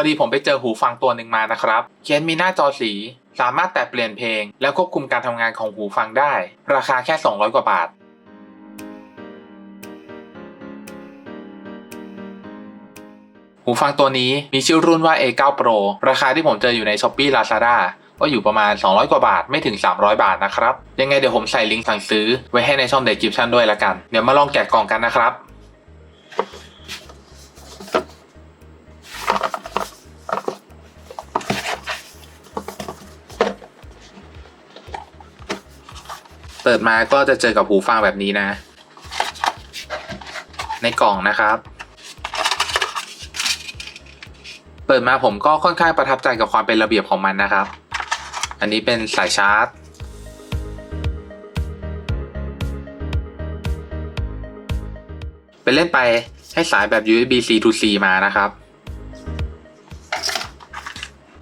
อดีผมไปเจอหูฟังตัวหนึ่งมานะครับเคสมีหน้าจอสี สามารถแต่เปลี่ยนเพลง แล้วควบคุมการทำงานของหูฟังได้ ราคาแค่ 200 กว่าบาทหูฟังตัวนี้มีชื่อรุ่นว่า A9 Pro ราคาที่ผมเจออยู่ใน Shopee Lazada ก็อยู่ประมาณ 200 กว่าบาทไม่ถึง 300 บาทนะครับ ยังไงเดี๋ยวผมใส่ลิงก์สั่งซื้อไว้ให้ในช่อง description ด้วยละกัน เดี๋ยวมาลองแกะกล่องกันนะครับ ปิดมาก็จะเจอกับหูฟังแบบนี้นะ ในกล่องนะครับ เปิดมาผมก็ค่อนข้างประทับใจกับความเป็นระเบียบของมันนะครับ อันนี้เป็นสายชาร์จเป็นเล่นไปให้สายแบบ USB C to C มานะครับ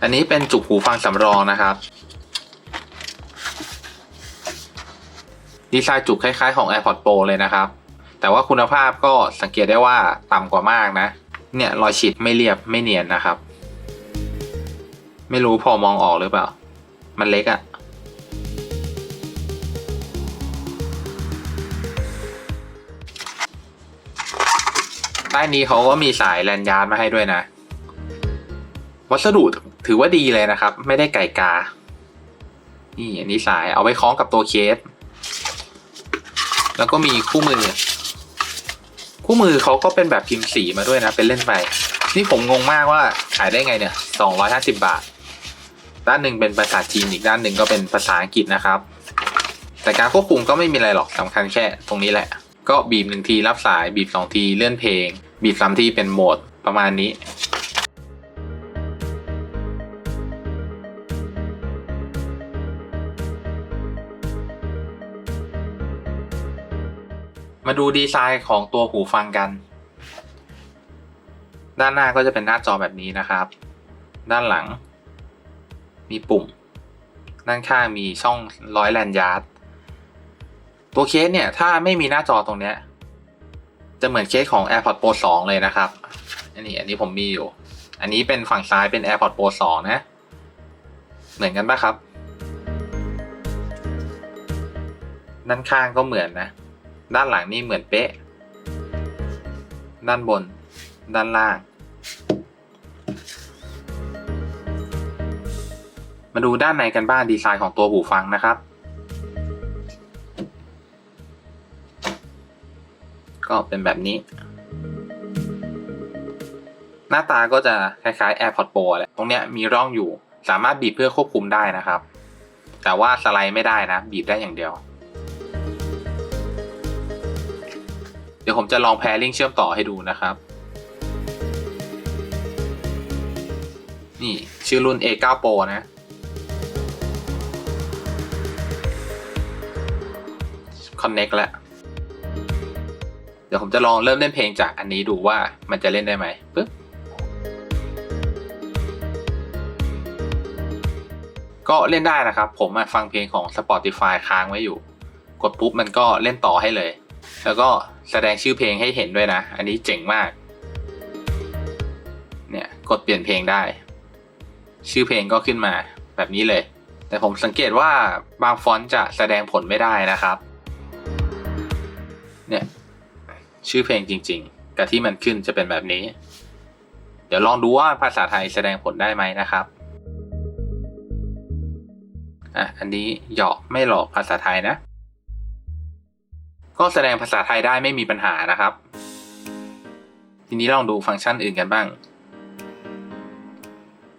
อันนี้เป็นจุกหูฟังสำรองนะครับ ดีไซน์จุกคล้ายๆของ AirPods Pro เลยนะครับ แต่ว่าคุณภาพก็สังเกตได้ว่าต่ำกว่ามากนะ เนี่ยรอยฉีดไม่เรียบไม่เนียนนะครับ ไม่รู้พอมองออกหรือเปล่า มันเล็กอะใต้นี้เขาก็มีสายแลนยาร์ดมาให้ด้วยนะ วัสดุถือว่าดีเลยนะครับ ไม่ได้ไก่กา นี่อันนี้สายเอาไว้คล้องกับตัวเคส แล้วก็มีคู่มือ คู่มือเขาก็เป็นแบบพิมพ์สีมาด้วยนะ เป็นเล่นไปนี่ผมงงมากว่าขายได้ไงเนี่ย250บาท ด้านหนึ่งเป็นภาษาจีนอีกด้านหนึ่งก็เป็นภาษาอังกฤษนะครับ แต่การควบคุมก็ไม่มีอะไรหรอกสำคัญแค่ตรงนี้แหละ ก็บีบหนึ่งทีรับสายบีบสองทีเลื่อนเพลง บีบสามทีเป็นโหมดประมาณนี้ มาดูดีไซน์ของตัวหูฟังกัน ด้านหน้าก็จะเป็นหน้าจอแบบนี้นะครับ ด้านหลัง มีปุ่ม ด้านข้างมีช่องร้อยแลนยาร์ด ตัวเคสเนี่ยถ้าไม่มีหน้าจอตรงเนี้ย จะเหมือนเคสของ AirPods Pro 2 เลยนะครับ อันนี้อันนี้ผมมีอยู่ อันนี้เป็นฝั่งซ้ายเป็น AirPods Pro 2 นะ เหมือนกันปะครับ ด้านข้างก็เหมือนนะ ด้านหลังนี่เหมือนเป๊ะ ด้านบน ด้านล่าง มาดูด้านในกันบ้างดีไซน์ของตัวหูฟังนะครับ ก็เป็นแบบนี้ หน้าตาก็จะคล้ายๆ AirPods Pro แหละ ตรงเนี้ยมีร่องอยู่ สามารถบีบเพื่อควบคุมได้นะครับ แต่ว่าสไลด์ไม่ได้นะ บีบได้อย่างเดียว ดี๋ยวผมจะลองแพรลิงเชื่อมต่อให้ดูนะครับ นี่ชื่อรุ่น A9 Pro นะ Connect แล้วเดี๋ยวผมจะลองเริ่มเล่นเพลงจากอันนี้ดูว่ามันจะเล่นได้ไหมปึ๊บก็เล่นได้นะครับ ผมฟังเพลงของ Spotify ค้างไว้อยู่ กดปุ๊บมันก็เล่นต่อให้เลย แล้วก็ แสดงชื่อเพลงให้เห็นด้วยนะ อันนี้เจ๋งมาก เนี่ยกดเปลี่ยนเพลงได้ ชื่อเพลงก็ขึ้นมาแบบนี้เลย แต่ผมสังเกตว่าบางฟอนต์จะแสดงผลไม่ได้นะครับ เนี่ยชื่อเพลงจริงๆกับที่มันขึ้นจะเป็นแบบนี้ เดี๋ยวลองดูว่าภาษาไทยแสดงผลได้ไหมนะครับอะอันนี้หยอกไม่หลอกภาษาไทยนะ ก็แสดงภาษาไทยได้ไม่มีปัญหานะครับ ทีนี้ลองดูฟังก์ชันอื่นกันบ้าง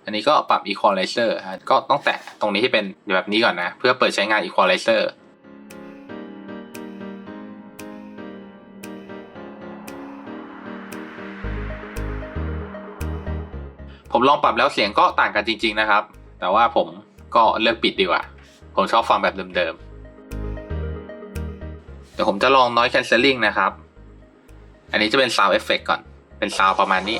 อันนี้ก็ปรับ equalizer ก็ต้องแตะตรงนี้ให้เป็นแบบนี้ก่อนนะ เพื่อเปิดใช้งาน equalizer ผมลองปรับแล้วเสียงก็ต่างกันจริง ๆ นะครับ แต่ว่าผมก็เลือกปิดดีกว่า ผมชอบฟังแบบเดิมๆ ดี๋ยวผมจะลอง noise cancelling นะครับ อันนี้จะเป็น sound effect ก่อน เป็น sound ประมาณนี้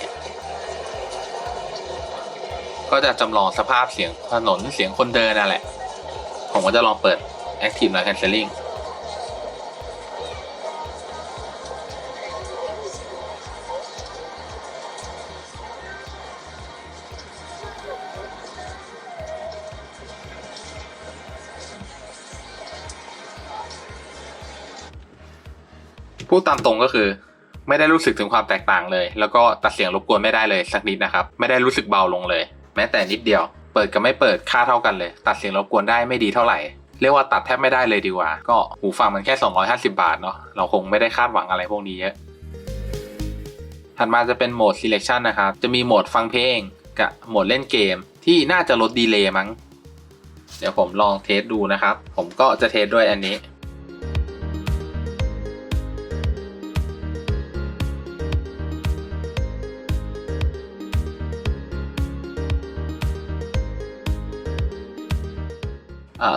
ก็จะจำลองสภาพเสียงถนนเสียงคนเดินนั่นแหละ ผมก็จะลองเปิด active noise cancelling พูดตามตรงก็คือ ไม่ได้รู้สึกถึงความแตกต่างเลย แล้วก็ตัดเสียงรบกวนไม่ได้เลยสักนิดนะครับ ไม่ได้รู้สึกเบาลงเลย แม้แต่นิดเดียว เปิดกับไม่เปิดค่าเท่ากันเลย ตัดเสียงรบกวนได้ไม่ดีเท่าไหร่ เรียกว่าตัดแทบไม่ได้เลยดีกว่า ก็หูฟังมันแค่ 250 บาทเนาะ เราคงไม่ได้คาดหวังอะไรพวกนี้เยอะ ถัดมาจะเป็นโหมด selection นะครับ จะมีโหมดฟังเพลงกับโหมดเล่นเกม ที่น่าจะลดดีเลย์มั้ง เดี๋ยวผมลองเทสดูนะครับ ผมก็จะเทสด้วยอันนี้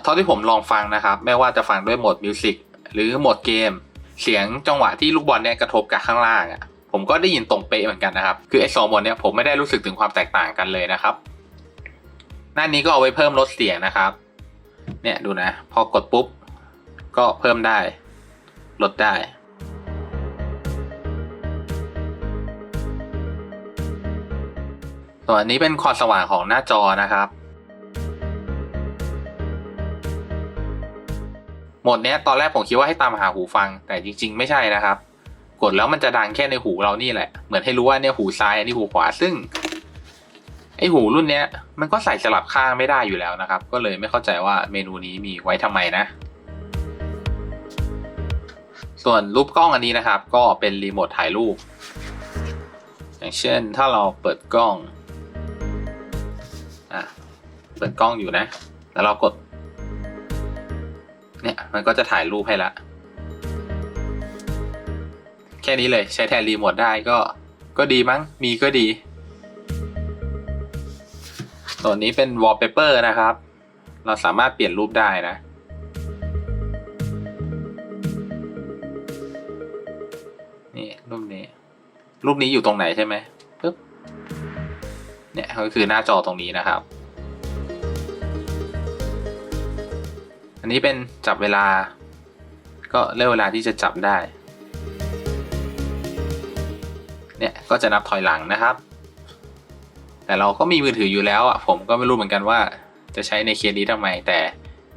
เท่าที่ผมลองฟังนะครับ ไม่ว่าจะฟังด้วยโหมดมิวสิกหรือโหมดเกม เสียงจังหวะที่ลูกบอลเนี่ยกระทบกับข้างล่างอะ่ะผมก็ได้ยินตรงเป๊ะเหมือนกันนะครับ คือไอ้สองโหมดเนี่ยผมไม่ได้รู้สึกถึงความแตกต่างกันเลยนะครับ หน้านี้ก็เอาไว้เพิ่มลดเสียงนะครับ เนี่ยดูนะ พอกดปุ๊บ ก็เพิ่มได้ ลดได้ ส่วนอันนี้เป็นความสว่างของหน้าจอนะครับ โหมดเนี้ยตอนแรกผมคิดว่าให้ตามหาหูฟัง แต่จริง ๆ ไม่ใช่นะครับ กดแล้วมันจะดังแค่ในหูเรานี่แหละ เหมือนให้รู้ว่าเนี่ยหูซ้ายอันนี้หูขวาซึ่งไอหูรุ่นเนี้ยมันก็ใส่สลับข้างไม่ได้อยู่แล้วนะครับ ก็เลยไม่เข้าใจว่าเมนูนี้มีไว้ทำไมนะ ส่วนรูปกล้องอันนี้นะครับ ก็เป็นรีโมทถ่ายรูป อย่างเช่นถ้าเราเปิดกล้องอะเปิดกล้องอยู่นะ แล้วเรากด เนี่ยมันก็จะถ่ายรูปให้ละ แค่นี้เลยใช้แทนรีโมทได้ก็ก็ดีมั้งมีก็ดีตัวนี้เป็น wallpaper นะครับ เราสามารถเปลี่ยนรูปได้นะ นี่รูปนี้ รูปนี้อยู่ตรงไหนใช่ไหมปึ๊บเนี่ยก็คือหน้าจอตรงนี้นะครับ อันนี้เป็นจับเวลา ก็เลือกเวลาที่จะจับได้ เนี่ยก็จะนับถอยหลังนะครับ แต่เราก็มีมือถืออยู่แล้วอะผมก็ไม่รู้เหมือนกันว่าจะใช้ในเคสนี้ทำไม แต่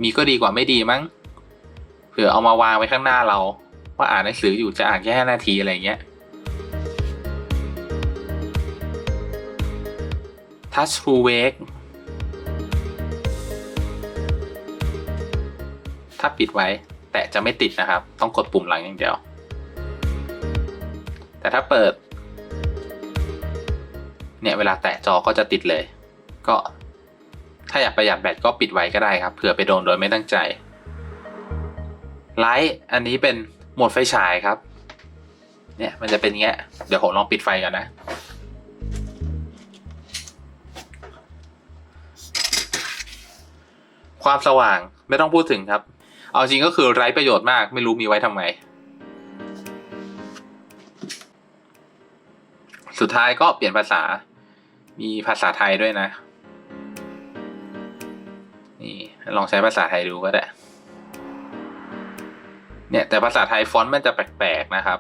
มีก็ดีกว่าไม่ดีมั้งเผื่อเอามาวางไว้ข้างหน้าเรา ว่าอ่านหนังสืออยู่จะอ่านแค่5นาทีอะไรเงี้ย Touch to Wake ถ้าปิดไว้ แต่จะไม่ติดนะครับ ต้องกดปุ่มหลังอย่างเดียว แต่ถ้าเปิด เนี่ยเวลาแตะจอก็จะติดเลย ก็ถ้าอยากประหยัดแบตก็ปิดไว้ก็ได้ครับเผื่อไปโดนโดยไม่ตั้งใจไลท์อันนี้เป็นโหมดไฟฉายครับ เนี่ยมันจะเป็นอย่างเงี้ย เดี๋ยวผมลองปิดไฟก่อนนะ ความสว่างไม่ต้องพูดถึงครับ เอาจริงก็คือไร้ประโยชน์มาก ไม่รู้มีไว้ทำไม สุดท้ายก็เปลี่ยนภาษา มีภาษาไทยด้วยนะ นี่ลองใช้ภาษาไทยดูก็ได้ เนี่ยแต่ภาษาไทยฟอนต์มันจะแปลกๆนะครับ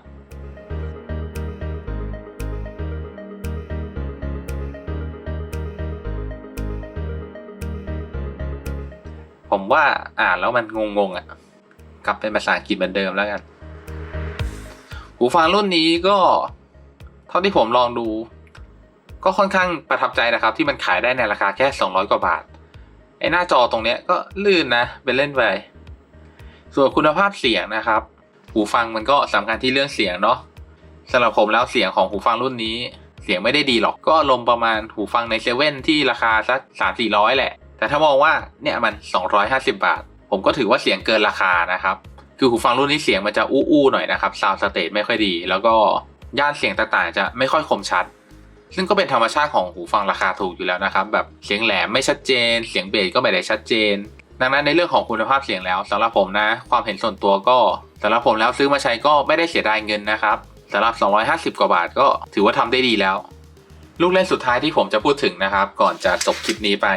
ว่าอ่านแล้วมันงงๆอะ่ะกลับเป็นภาษาอังกฤษเหมือนเดิมแล้วกัน หูฟังรุ่นนี้ก็ เท่าที่ผมลองดู ก็ค่อนข้างประทับใจนะครับ ที่มันขายได้ในราคาแค่ 200 กว่าบาท ไอ้หน้าจอตรงเนี้ยก็ลื่นนะเป็นเล่นไปส่วนคุณภาพเสียงนะครับ หูฟังมันก็สำคัญที่เรื่องเสียงเนาะสำหรับผมแล้วเสียงของหูฟังรุ่นนี้ เสียงไม่ได้ดีหรอกก็ลงประมาณหูฟังในเซเว่นที่ราคาสักสามสี่ร้อยแหละ แต่ถ้ามองว่าเนี่ยมัน 250 บาท ผมก็ถือว่าเสียงเกินราคานะครับ คือหูฟังรุ่นนี้เสียงมันจะอู้ๆหน่อยนะครับซาวสเตตไม่ค่อยดี แล้วก็ย่านเสียงต่างๆ จะไม่ค่อยคมชัด ซึ่งก็เป็นธรรมชาติของหูฟังราคาถูกอยู่แล้วนะครับ แบบเสียงแหลมไม่ชัดเจน เสียงเบสก็ไม่ได้ชัดเจน ดังนั้นในเรื่องของคุณภาพเสียงแล้วสำหรับผมนะ ความเห็นส่วนตัวก็สำหรับผมแล้วซื้อมาใช้ก็ไม่ได้เสียดายเงินนะครับสำหรับ 250 กว่าบาทก็ถือว่าทำได้ดีแล้ว ลูกเล่นสุดท้ายที่ผมจะพูดถึงนะครับ ก่อนจะจบคลิปนี้ไป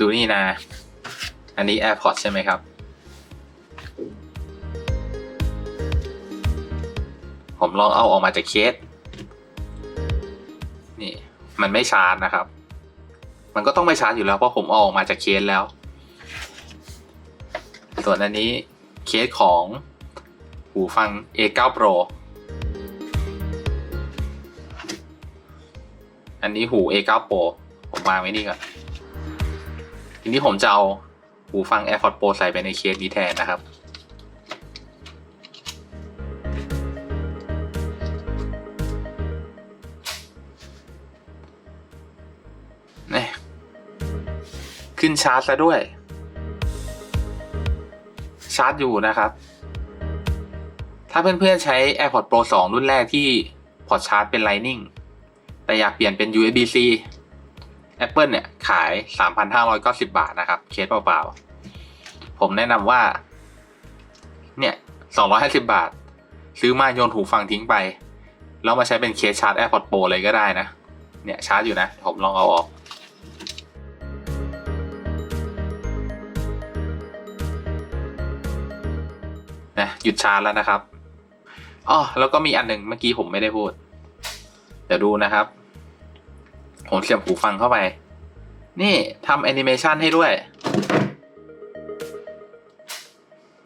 ดูนี่นะ อันนี้ AirPods ใช่ไหมครับ ผมลองเอาออกมาจากเคส นี่ มันไม่ชาร์จนะครับ มันก็ต้องไม่ชาร์จอยู่แล้วเพราะผมเอาออกมาจากเคสแล้ว ส่วนอันนี้เคสของหูฟัง A9 Pro อันนี้หู A9 Pro ผมวางไว้นี่ก่อน ทีนี้ผมจะเอาหูฟัง AirPods Pro ใส่ไปในเคสนี้แทนนะครับ นี่ ขึ้นชาร์จซะด้วย ชาร์จอยู่นะครับ ถ้าเพื่อนๆใช้ AirPods Pro 2 รุ่นแรกที่พอร์ตชาร์จเป็น Lightning แต่อยากเปลี่ยนเป็น USB-C Apple เนี่ยขาย 3,590 บาทนะครับ เคสเปล่าๆ ผมแนะนำว่า เนี่ย 250 บาท ซื้อมาโยนหูฟังทิ้งไป แล้วมาใช้เป็นเคสชาร์จ AirPods Pro เลยก็ได้นะ เนี่ยชาร์จอยู่นะ ผมลองเอาออกนะหยุดชาร์จแล้วนะครับอ๋อแล้วก็มีอันหนึ่งเมื่อกี้ผมไม่ได้พูด เดี๋ยวดูนะครับ ผมเสียบหูฟังเข้าไป นี่ทำแอนิเมชันให้ด้วย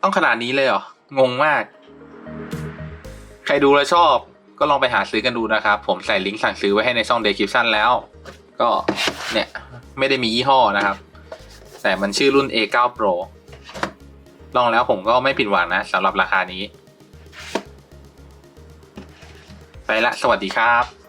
ต้องขนาดนี้เลยเหรอ งงมาก ใครดูแล้วชอบ ก็ลองไปหาซื้อกันดูนะครับ ผมใส่ลิงก์สั่งซื้อไว้ให้ในช่อง description แล้ว ก็เนี่ย ไม่ได้มียี่ห้อนะครับ แต่มันชื่อรุ่น A9 Pro ลองแล้วผมก็ไม่ผิดหวังนะสำหรับราคานี้ ไปละ สวัสดีครับ